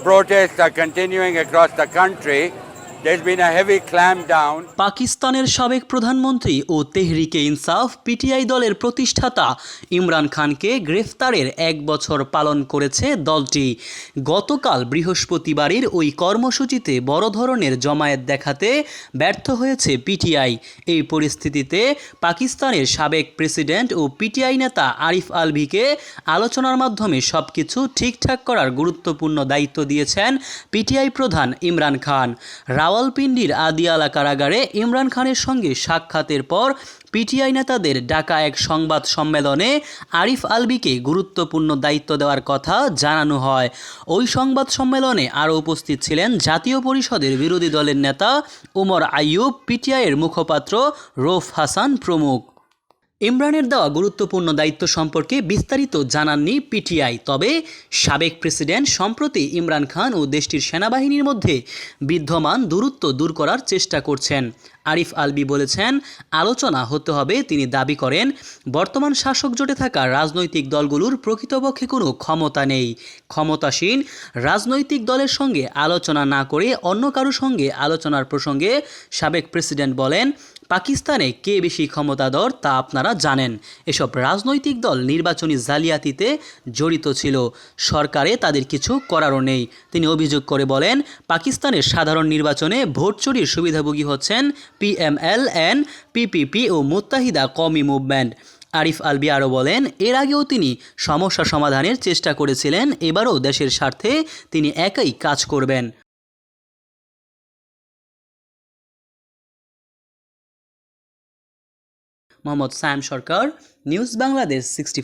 Protests are continuing across the country. পাকিস্তানের সাবেক প্রধানমন্ত্রী ও তেহরিকে ইনসাফ, পিটিআই দলের প্রতিষ্ঠাতা ইমরান খানকে গ্রেফতারের এক বছর পালন করেছে দলটি। গতকাল বৃহস্পতিবারের ওই কর্মসূচিতে বড় ধরনের জমায়েত দেখাতে ব্যর্থ হয়েছে পিটিআই। এই পরিস্থিতিতে পাকিস্তানের সাবেক প্রেসিডেন্ট ও পিটিআই নেতা আরিফ আলভিকে আলোচনার মাধ্যমে সবকিছু ঠিকঠাক করার গুরুত্বপূর্ণ দায়িত্ব দিয়েছেন পিটিআই প্রধান ইমরান খান। রাওয়ালপিন্ডির আদিয়ালা কারাগারে ইমরান খানের সঙ্গে সাক্ষাতের পর পিটিআই নেতাদের ডাকা এক সংবাদ সম্মেলনে আরিফ আলবিকে গুরুত্বপূর্ণ দায়িত্ব দেওয়ার কথা জানানো হয়। ওই সংবাদ সম্মেলনে আরও উপস্থিত ছিলেন জাতীয় পরিষদের বিরোধী দলের নেতা উমর আইয়ুব, পিটিআইয়ের মুখপাত্র রৌফ হাসান প্রমুখ। ইমরানের দেওয়া গুরুত্বপূর্ণ দায়িত্ব সম্পর্কে বিস্তারিত জানাননি পিটিআই, তবে সাবেক প্রেসিডেন্ট সম্প্রতি ইমরান খান ও দেশটির সেনাবাহিনীর মধ্যে বিদ্যমান দূরত্ব দূর করার চেষ্টা করছেন। আরিফ আলবি বলেছেন, আলোচনা হতে হবে, তিনি দাবি করেন, বর্তমান শাসক জোটে থাকা রাজনৈতিক দলগুলোর প্রকৃতপক্ষে কোনো ক্ষমতা নেই। ক্ষমতাসীন রাজনৈতিক দলের সঙ্গে আলোচনা না করে অন্য কারও সঙ্গে আলোচনার প্রসঙ্গে সাবেক প্রেসিডেন্ট বলেন, পাকিস্তানে কে বেশি ক্ষমতাধর তা আপনারা জানেন। এসব রাজনৈতিক দল নির্বাচনী জালিয়াতিতে জড়িত ছিল। সরকারে তাদের কিছু করারও নেই। তিনি অভিযোগ করে বলেন, পাকিস্তানের সাধারণ নির্বাচনে ভোট চুরির সুবিধাভোগী হচ্ছেন পিএমএল এন পিপিপি ও মুত্তাহিদা কমি মুভমেন্ট আরিফ আলবি আরও বলেন, এর আগেও তিনি সমস্যা সমাধানের চেষ্টা করেছিলেন, এবারও দেশের স্বার্থে তিনি একাই কাজ করবেন। Mohammad Sayem Sarkar, news Bangladesh sixty